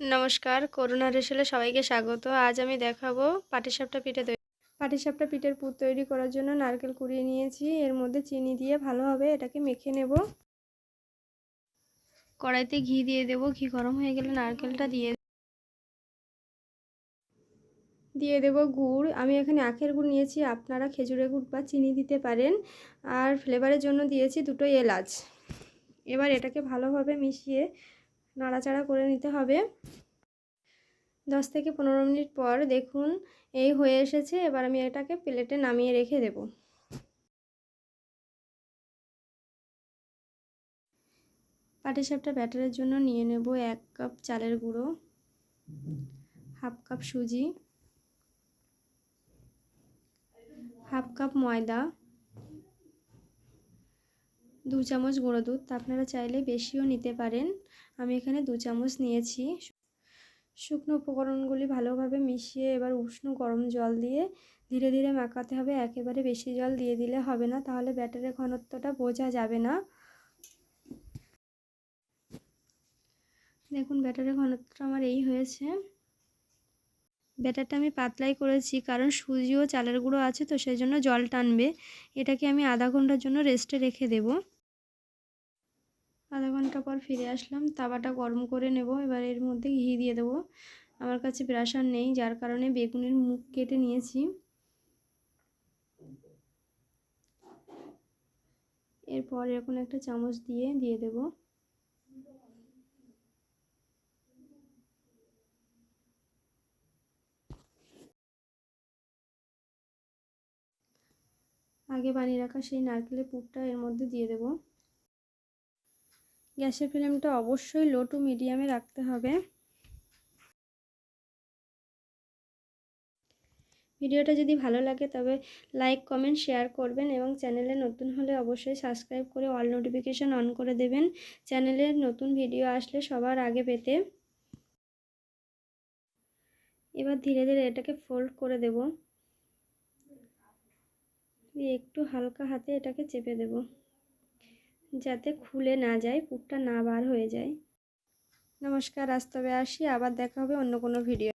নমস্কার করোনা রেসেলে সবাইকে স্বাগত। আজ আমি দেখাবো পাটিসাপটা পিঠে তৈরি। পাটিসাপটা পিঠের পুর তৈরি করার জন্য নারকেল কুড়িয়ে নিয়েছি। এর মধ্যে চিনি দিয়ে ভালোভাবে এটাকে মেখে নেব। কড়াইতে ঘি দিয়ে দেব। ঘি গরম হয়ে গেলে নারকেলটা দিয়ে দিয়ে দেব গুড়। আমি এখানে আখের গুড় নিয়েছি। আপনারা খেজুরের গুড় বা চিনি দিতে পারেন। আর ফ্লেভারের জন্য দিয়েছি দুটো এলাচ। এবার এটাকে ভালোভাবে মিশিয়ে নাড়াচাড়া করে নিতে হবে। দশ থেকে পনেরো মিনিট পর দেখুন এই হয়ে এসেছে, এবার আমি এটাকে প্লেটে নামিয়ে রেখে দেব। পাটিসাপটা ব্যাটারের জন্য নিয়ে নেব এক কাপ চালের গুঁড়ো, হাফ কাপ সুজি, হাফ কাপ ময়দা দু চামচ গুঁড়ো দুধ আপনারা চাইলে বেশিও নিতে পারেন। আমি এখানে দু চামচ নিয়েছি। শুকনো উপকরণগুলি ভালোভাবে মিশিয়ে এবার উষ্ণ গরম জল দিয়ে ধীরে ধীরে মাখাতে হবে। একেবারে বেশি জল দিয়ে দিলে হবে না, তাহলে ব্যাটারের ঘনত্বটা বোঝা যাবে না। দেখুন, ব্যাটারের ঘনত্বটা আমার এই হয়েছে। ব্যাটারটা আমি পাতলাই করেছি, কারণ সুজি ও চালের গুঁড়ো আছে, তো সেই জন্য জল টানবে। এটাকে আমি আধা ঘণ্টার জন্য রেস্টে রেখে দেবো। ঘণ্টা পর ফিরে আসলাম। তাওয়াটা গরম করে নেব, এবার এর মধ্যে ঘি দিয়ে দেবো। আমার কাছে ব্রাশার নেই, যার কারণে বেগুনের মুখ কেটে নিয়েছি। এরপর এরকম একটা চামচ দিয়ে দিয়ে দেব। আগে বানিয়ে রাখা সেই নারকেলের পুরটা এর মধ্যে দিয়ে দেবো। গ্যাসের ফ্লেমটা অবশ্যই লো টু মিডিয়ামে রাখতে হবে। ভিডিওটা যদি ভালো লাগে তবে লাইক কমেন্ট শেয়ার করবেন এবং চ্যানেলে নতুন হলে অবশ্যই সাবস্ক্রাইব করে অল নোটিফিকেশান অন করে দেবেন। চ্যানেলে নতুন ভিডিও আসলে সবার আগে পেতে। এবার ধীরে ধীরে এটাকে ফোল্ড করে দেব। একটু হালকা হাতে এটাকে চেপে দেবো। যাতে খুলে না যায় পুকটা না বার হয়ে যায়। নমস্কার, আজ তবে আসি, আবার দেখা হবে অন্য কোনো ভিডিও